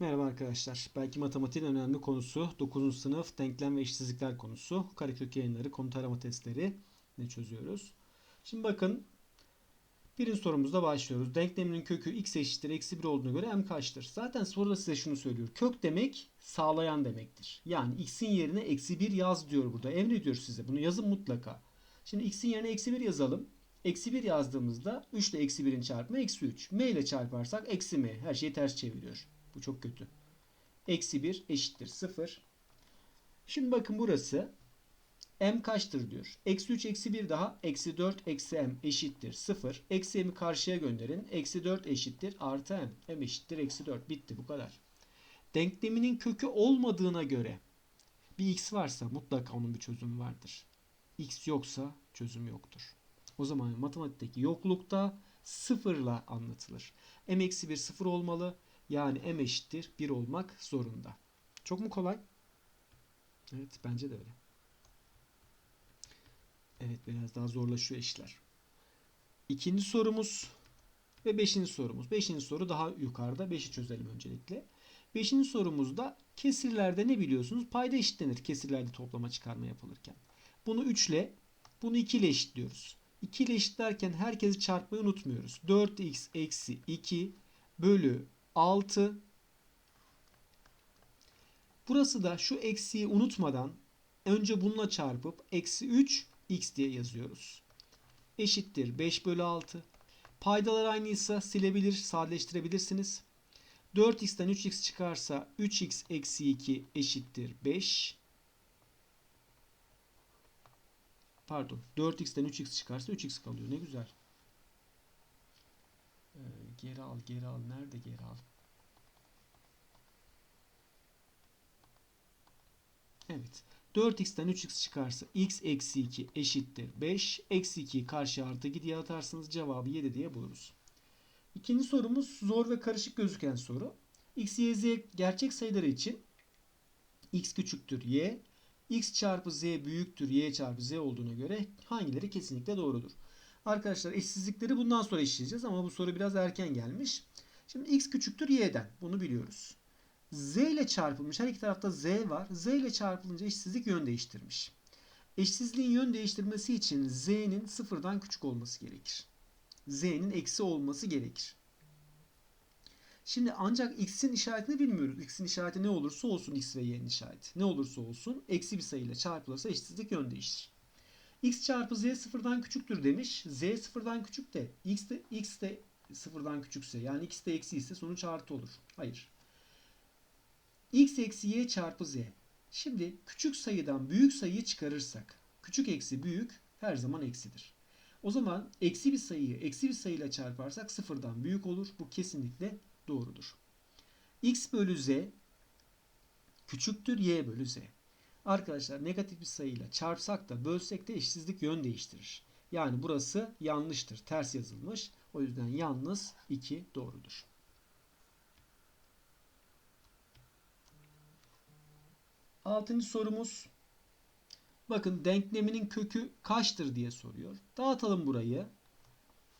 Merhaba arkadaşlar. Belki matematiğin önemli konusu 9. sınıf denklem ve eşitsizlikler konusu. Karekök yayınları, konu tarama testleri ne çözüyoruz. Şimdi bakın birinci sorumuzda başlıyoruz. Denkleminin kökü x eşittir eksi 1 olduğuna göre m kaçtır? Zaten soruda size şunu söylüyor. Kök demek sağlayan demektir. Yani x'in yerine eksi 1 yaz diyor burada. Emrediyor size. Bunu yazın mutlaka. Şimdi x'in yerine eksi 1 yazalım. Eksi 1 yazdığımızda 3 ile eksi 1'in çarpımı eksi 3. m ile çarparsak eksi m. Her şeyi ters çeviriyor. Bu çok kötü. Eksi 1 eşittir 0. Şimdi bakın burası m kaçtır diyor. Eksi 3 eksi 1 daha eksi 4 eksi m eşittir 0. Eksi m'i karşıya gönderin. Eksi 4 eşittir artı m. m eşittir eksi 4. Bitti bu kadar. Denkleminin kökü olmadığına göre bir x varsa mutlaka onun bir çözümü vardır. x yoksa çözüm yoktur. O zaman matematikteki yoklukta sıfırla anlatılır. m eksi 1 sıfır olmalı. Yani m eşittir 1 olmak zorunda. Çok mu kolay? Evet bence de öyle. Evet biraz daha zorlaşıyor işler. İkinci sorumuz ve beşinci sorumuz. Beşinci soru daha yukarıda. Beşi çözelim öncelikle. Beşinci sorumuzda kesirlerde ne biliyorsunuz? Payda eşitlenir kesirlerde toplama çıkarma yapılırken. Bunu 3 ile bunu 2 ile eşitliyoruz. 2 ile eşitlerken herkesi çarpmayı unutmuyoruz. 4x eksi 2 bölü 6 Burası da şu eksiği unutmadan önce bununla çarpıp eksi 3 x diye yazıyoruz. Eşittir 5 bölü 6. Paydalar aynıysa silebilir, sadeleştirebilirsiniz. 4x'ten 3x çıkarsa 3x eksi 2 eşittir 5. Pardon 4x'ten 3x çıkarsa 3x kalıyor. Ne güzel. Geri al geri al. Nerede geri al? Evet. 4x'ten 3x çıkarsa x eksi 2 eşittir 5. Eksi 2'yi karşı artı gidiye atarsınız. Cevabı 7 diye buluruz. İkinci sorumuz zor ve karışık gözüken soru. x, y, z gerçek sayıları için x küçüktür y, x çarpı z büyüktür y çarpı z olduğuna göre hangileri kesinlikle doğrudur? Arkadaşlar eşsizlikleri bundan sonra işleyeceğiz ama bu soru biraz erken gelmiş. Şimdi x küçüktür y'den. Bunu biliyoruz. Z ile çarpılmış. Her iki tarafta z var. Z ile çarpılınca eşsizlik yön değiştirmiş. Eşsizliğin yön değiştirmesi için z'nin sıfırdan küçük olması gerekir. z'nin eksi olması gerekir. Şimdi ancak x'in işaretini bilmiyoruz. x'in işareti ne olursa olsun x ve y'nin işareti. Ne olursa olsun eksi bir sayıyla çarpılırsa eşsizlik yön değiştirir. X çarpı z sıfırdan küçüktür demiş. z sıfırdan küçük de x de, x de sıfırdan küçükse yani x de eksi ise sonuç artı olur. Hayır. x eksi y çarpı z. Şimdi küçük sayıdan büyük sayıyı çıkarırsak küçük eksi büyük her zaman eksidir. O zaman eksi bir sayıyı eksi bir sayıyla çarparsak sıfırdan büyük olur. Bu kesinlikle doğrudur. x bölü z küçüktür y bölü z. Arkadaşlar negatif bir sayıyla çarpsak da bölsek de eşsizlik yön değiştirir. Yani burası yanlıştır. Ters yazılmış. O yüzden yalnız 2 doğrudur. Altıncı sorumuz. Bakın denkleminin kökü kaçtır diye soruyor. Dağıtalım burayı.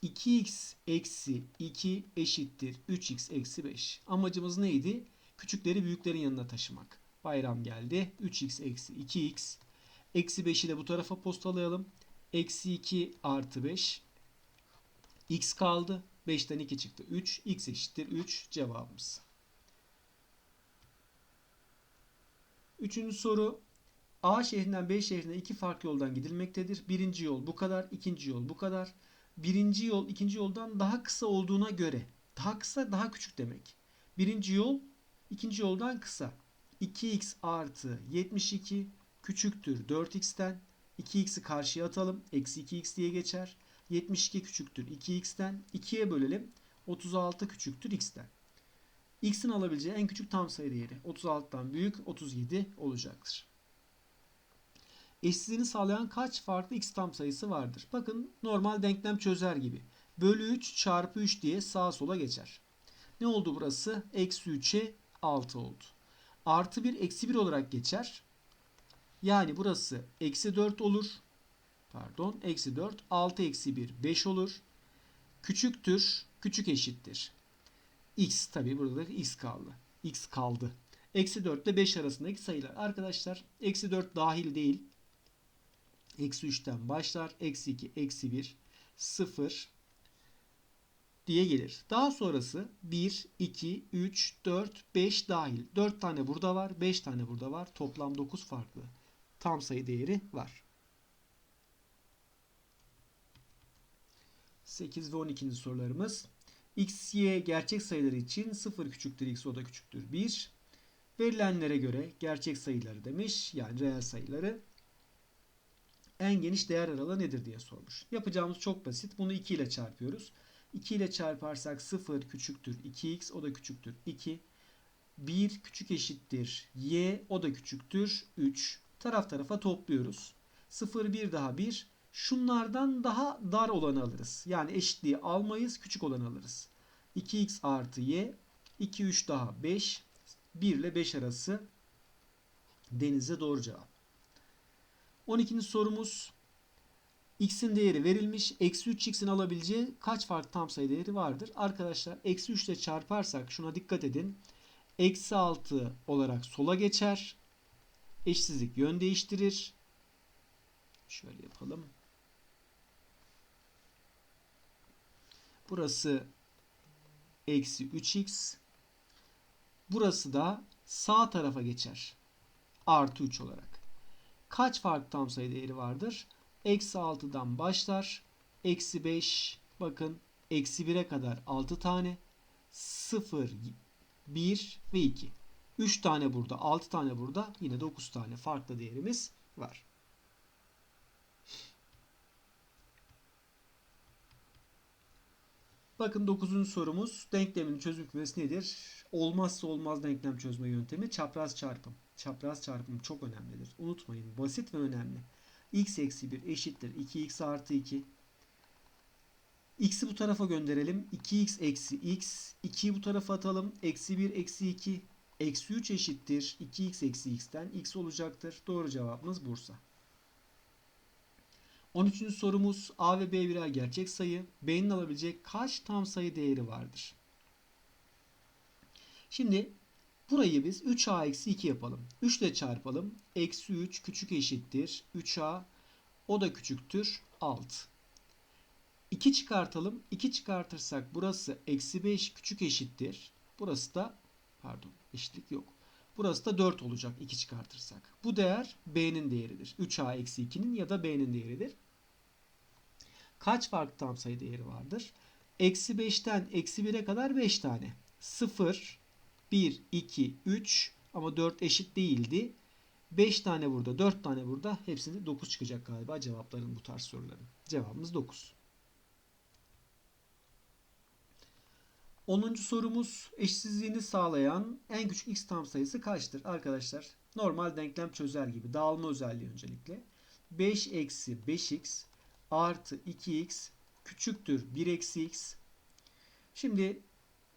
2x eksi 2 eşittir 3x eksi 5. Amacımız neydi? Küçükleri büyüklerin yanına taşımak. Bayram geldi. 3x eksi 2x. Eksi 5'i de bu tarafa postalayalım. Eksi 2 artı 5. x kaldı. 5'ten 2 çıktı. 3. x eşittir 3 cevabımız. Üçüncü soru. A şehrinden B şehrine iki farklı yoldan gidilmektedir. Birinci yol bu kadar. ikinci yol bu kadar. Birinci yol ikinci yoldan daha kısa olduğuna göre. Daha kısa daha küçük demek. Birinci yol ikinci yoldan kısa. 2x artı 72 küçüktür 4x'ten. 2x'i karşıya atalım. Eksi 2x diye geçer. 72 küçüktür 2x'ten. 2'ye bölelim. 36 küçüktür x'ten. x'in alabileceği en küçük tam sayı değeri 36'dan büyük 37 olacaktır. Eşsizliğini sağlayan kaç farklı x tam sayısı vardır? Bakın normal denklem çözer gibi. Bölü 3 çarpı 3 diye sağa sola geçer. Ne oldu burası? Eksi 3'e 6 oldu. Artı 1 eksi 1 olarak geçer. Yani burası eksi 4 olur. Pardon eksi 4. 6 eksi 1 5 olur. Küçüktür. Küçük eşittir. x tabi burada da x kaldı. x kaldı. Eksi 4 ile 5 arasındaki sayılar. Arkadaşlar eksi 4 dahil değil. Eksi 3'ten başlar. Eksi 2, eksi 1, 0 diye gelir. Daha sonrası 1, 2, 3, 4, 5 dahil. 4 tane burada var. 5 tane burada var. Toplam 9 farklı tam sayı değeri var. 8 ve 12. sorularımız. X, Y gerçek sayıları için 0 küçüktür x o da küçüktür 1. Verilenlere göre gerçek sayıları demiş. Yani reel sayıları. En geniş değer aralığı nedir diye sormuş. Yapacağımız çok basit. Bunu 2 ile çarpıyoruz. 2 ile çarparsak 0 küçüktür 2x o da küçüktür 2. 1 küçük eşittir y o da küçüktür 3. Taraf tarafa topluyoruz. 0 1 daha 1. Şunlardan daha dar olanı alırız. Yani eşitliği almayız küçük olanı alırız. 2x artı y 2 3 daha 5 1 ile 5 arası denize doğru cevap. 12. sorumuz x'in değeri verilmiş. Eksi 3x'in alabileceği kaç farklı tam sayı değeri vardır? Arkadaşlar eksi 3 ile çarparsak şuna dikkat edin. Eksi 6 olarak sola geçer. Eşsizlik yön değiştirir. Şöyle yapalım. Burası eksi 3x. Burası da sağ tarafa geçer. Artı 3 olarak. Kaç farklı tam sayı değeri vardır? Eksi 6'dan başlar. Eksi 5 bakın eksi 1'e kadar 6 tane. 0, 1 ve 2. 3 tane burada 6 tane burada yine 9 tane farklı değerimiz var. Bakın 9. sorumuz denklemin çözüm kümesi nedir? Olmazsa olmaz denklem çözme yöntemi çapraz çarpım. Çapraz çarpım çok önemlidir. Unutmayın basit ve önemli. X eksi 1 eşittir 2x artı 2. x'i bu tarafa gönderelim. 2x eksi x. 2'yi bu tarafa atalım. Eksi 1 eksi 2. Eksi 3 eşittir 2x eksi x'ten x olacaktır. Doğru cevabımız Bursa. 13. sorumuz A ve B birer gerçek sayı. B'nin alabilecek kaç tam sayı değeri vardır? Şimdi burayı biz 3A eksi 2 yapalım. 3 ile çarpalım. Eksi 3 küçük eşittir. 3A o da küçüktür. 6. 2 çıkartalım. 2 çıkartırsak burası eksi 5 küçük eşittir. Burası da pardon eşitlik yok. Burası da 4 olacak 2 çıkartırsak. Bu değer B'nin değeridir. 3A eksi 2'nin ya da B'nin değeridir. Kaç farklı tam sayı değeri vardır? Eksi 5'ten eksi 1'e kadar 5 tane. 0, 1, 2, 3 ama 4 eşit değildi. 5 tane burada, 4 tane burada. Hepsinde 9 çıkacak galiba cevapların bu tarz soruların. Cevabımız 9. 10. sorumuz eşsizliğini sağlayan en küçük x tam sayısı kaçtır? Arkadaşlar normal denklem çözer gibi dağılma özelliği öncelikle. 5 eksi 5x artı 2x küçüktür 1 eksi x. Şimdi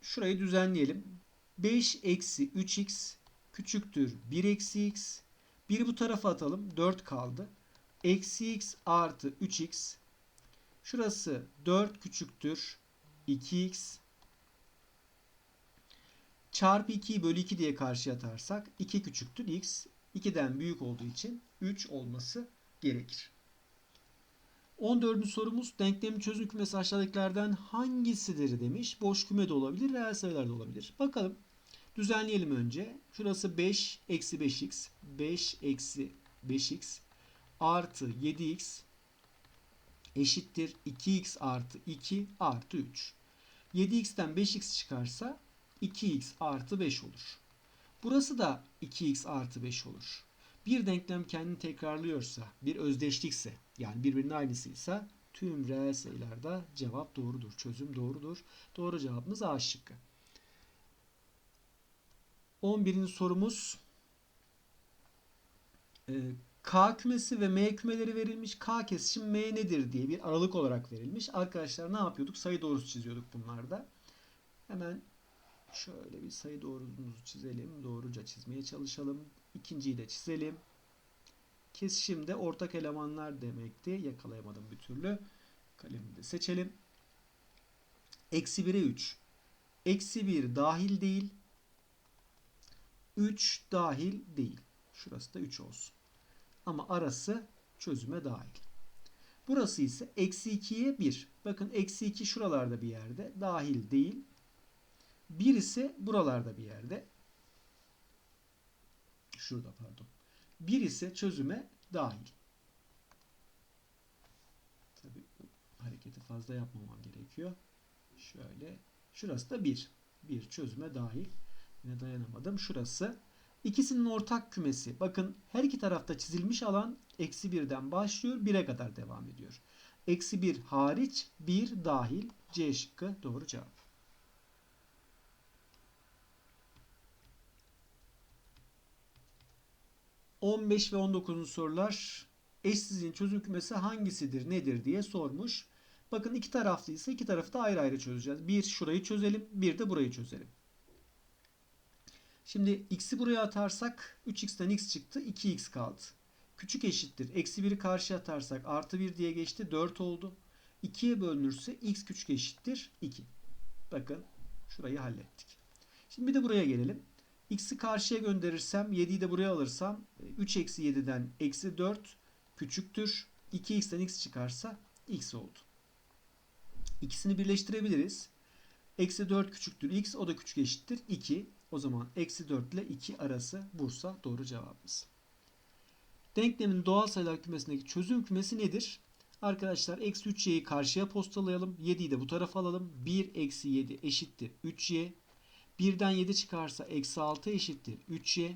şurayı düzenleyelim. 5 eksi 3x küçüktür 1 eksi x. 1'i bu tarafa atalım. 4 kaldı. Eksi x artı 3x. Şurası 4 küçüktür 2x. Çarpı 2'yi bölü 2 diye karşıya atarsak 2 küçüktür x. 2'den büyük olduğu için 3 olması gerekir. 14. sorumuz denklemin çözüm kümesi aşağıdakilerden hangisidir demiş. Boş küme de olabilir, reel sayılar da olabilir. Bakalım. Düzenleyelim önce. Şurası 5 eksi 5x. 5 eksi 5x artı 7x eşittir 2x artı 2 artı 3. 7x'ten 5x çıkarsa 2x artı 5 olur. Burası da 2x artı 5 olur. Bir denklem kendini tekrarlıyorsa, bir özdeşlikse, yani birbirinin aynısıysa tüm reel sayılarda cevap doğrudur. Çözüm doğrudur. Doğru cevabımız A şıkkı. 11. sorumuz ee, K kümesi ve M kümeleri verilmiş. K kesişim M nedir diye bir aralık olarak verilmiş. Arkadaşlar ne yapıyorduk? Sayı doğrusu çiziyorduk bunlarda. Hemen şöyle bir sayı doğrumuzu çizelim. Doğruca çizmeye çalışalım. İkinciyi de çizelim. Kesişimde ortak elemanlar demekti. Yakalayamadım bir türlü. Kalemi de seçelim. Eksi 1'e 3. Eksi 1 dahil değil. 3 dahil değil. Şurası da 3 olsun. Ama arası çözüme dahil. Burası ise eksi 2'ye 1. Bakın eksi 2 şuralarda bir yerde. Dahil değil. 1 ise buralarda bir yerde. Şurada pardon. 1 ise çözüme dahil. Tabii hareketi fazla yapmamam gerekiyor. Şöyle. Şurası da 1. 1 çözüme dahil. Yine dayanamadım. Şurası. İkisinin ortak kümesi. Bakın her iki tarafta çizilmiş alan eksi 1'den başlıyor. 1'e kadar devam ediyor. Eksi 1 hariç 1 dahil. C şıkkı doğru cevap. ...15 ve 19. sorular... ...eşsizliğin çözüm kümesi hangisidir, nedir diye sormuş. Bakın iki taraflıysa iki tarafı da ayrı ayrı çözeceğiz. Bir şurayı çözelim, bir de burayı çözelim. Şimdi x'i buraya atarsak 3x'ten x çıktı 2x kaldı. Küçük eşittir. Eksi 1'i karşıya atarsak artı 1 diye geçti 4 oldu. 2'ye bölünürse x küçük eşittir 2. Bakın şurayı hallettik. Şimdi bir de buraya gelelim. x'i karşıya gönderirsem 7'yi de buraya alırsam 3 eksi 7'den eksi 4 küçüktür. 2x'ten x çıkarsa x oldu. İkisini birleştirebiliriz. Eksi 4 küçüktür x o da küçük eşittir 2. O zaman eksi 4 ile 2 arası Bursa doğru cevabımız. Denklemin doğal sayılar kümesindeki çözüm kümesi nedir? Arkadaşlar eksi 3y'yi karşıya postalayalım. 7'yi de bu tarafa alalım. 1 eksi 7 eşittir 3y. 1'den 7 çıkarsa eksi 6 eşittir 3y.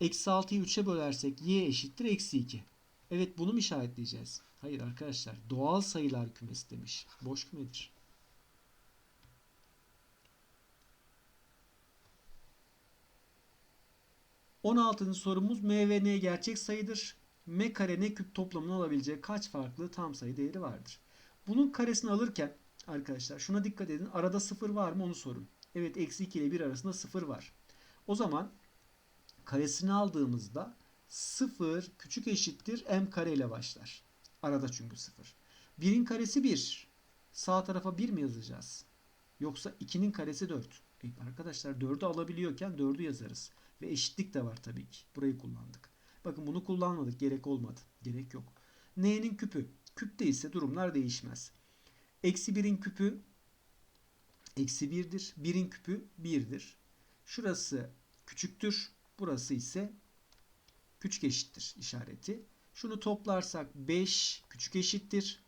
Eksi 6'yı 3'e bölersek y eşittir eksi 2. Evet bunu mu işaretleyeceğiz? Hayır arkadaşlar doğal sayılar kümesi demiş. Boş kümedir. On altıncı sorumuz m ve n gerçek sayıdır. m kare n küp toplamını alabileceği kaç farklı tam sayı değeri vardır? Bunun karesini alırken arkadaşlar şuna dikkat edin. Arada sıfır var mı onu sorun. Evet eksi 2 ile 1 arasında sıfır var. O zaman karesini aldığımızda 0 küçük eşittir m kare ile başlar. Arada çünkü 0. 1'in karesi 1. Sağ tarafa 1 mi yazacağız? Yoksa 2'nin karesi 4. E arkadaşlar 4'ü alabiliyorken 4'ü yazarız. Ve eşitlik de var tabii ki. Burayı kullandık. Bakın bunu kullanmadık. Gerek olmadı. Gerek yok. N'nin küpü. Küpte ise durumlar değişmez. Eksi 1'in küpü eksi 1'dir. 1'in küpü 1'dir. Şurası küçüktür. Burası ise küçük eşittir işareti. Şunu toplarsak 5 küçük eşittir.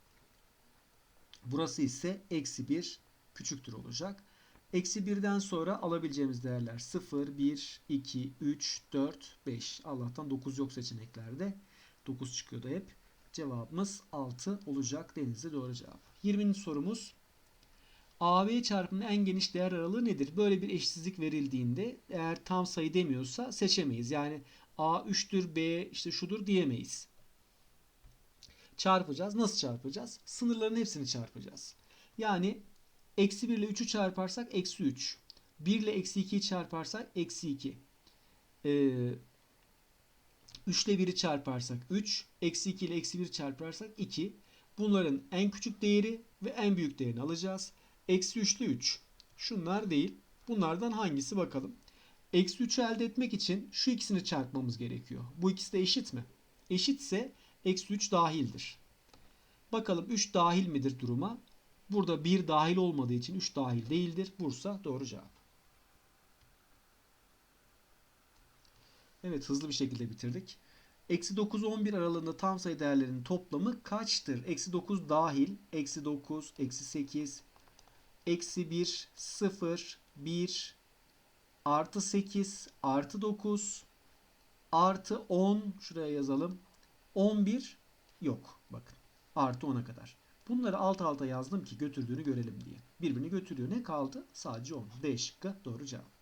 Burası ise eksi 1 küçüktür olacak. Eksi 1'den sonra alabileceğimiz değerler 0, 1, 2, 3, 4, 5. Allah'tan 9 yok seçeneklerde. 9 çıkıyordu hep. Cevabımız 6 olacak. Denizli doğru cevap. 20. sorumuz. AB çarpımının en geniş değer aralığı nedir? Böyle bir eşitsizlik verildiğinde eğer tam sayı demiyorsa seçemeyiz. Yani A 3'tür, B işte şudur diyemeyiz. Çarpacağız. Nasıl çarpacağız? Sınırların hepsini çarpacağız. Yani eksi 1 ile 3'ü çarparsak eksi 3. 1 ile eksi 2'yi çarparsak eksi 2. Ee, 3 ile 1'i çarparsak 3. Eksi 2 ile eksi 1 çarparsak 2. Bunların en küçük değeri ve en büyük değerini alacağız. Eksi 3 ile 3. Şunlar değil. Bunlardan hangisi bakalım. Eksi 3'ü elde etmek için şu ikisini çarpmamız gerekiyor. Bu ikisi de eşit mi? Eşitse eksi 3 dahildir. Bakalım 3 dahil midir duruma? Burada 1 dahil olmadığı için 3 dahil değildir. Bursa doğru cevap. Evet hızlı bir şekilde bitirdik. Eksi 9 11 aralığında tam sayı değerlerinin toplamı kaçtır? Eksi 9 dahil. Eksi 9, eksi 8, eksi 1, 0, 1, artı 8, artı 9, artı 10. Şuraya yazalım. 11 yok. Bakın. Artı 10'a kadar. Bunları alt alta yazdım ki götürdüğünü görelim diye. Birbirini götürüyor. Ne kaldı? Sadece 10. D şıkkı doğru cevap.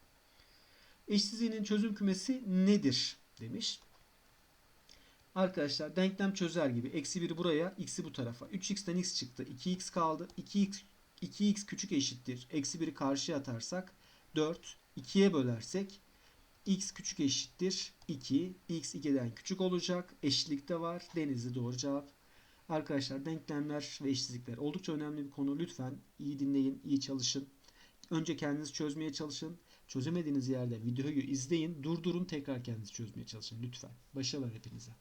Eşsizliğinin çözüm kümesi nedir? Demiş. Arkadaşlar denklem çözer gibi. Eksi 1'i buraya, x'i bu tarafa. 3x'ten x çıktı. 2x kaldı. 2x, 2x küçük eşittir. Eksi 1'i karşıya atarsak 4. 2'ye bölersek x küçük eşittir 2. x 2'den küçük olacak. Eşitlik de var. Denizli doğru cevap. Arkadaşlar denklemler ve eşitsizlikler oldukça önemli bir konu. Lütfen iyi dinleyin, iyi çalışın. Önce kendiniz çözmeye çalışın. Çözemediğiniz yerde videoyu izleyin, durdurun, tekrar kendiniz çözmeye çalışın lütfen. Başarılar hepinize.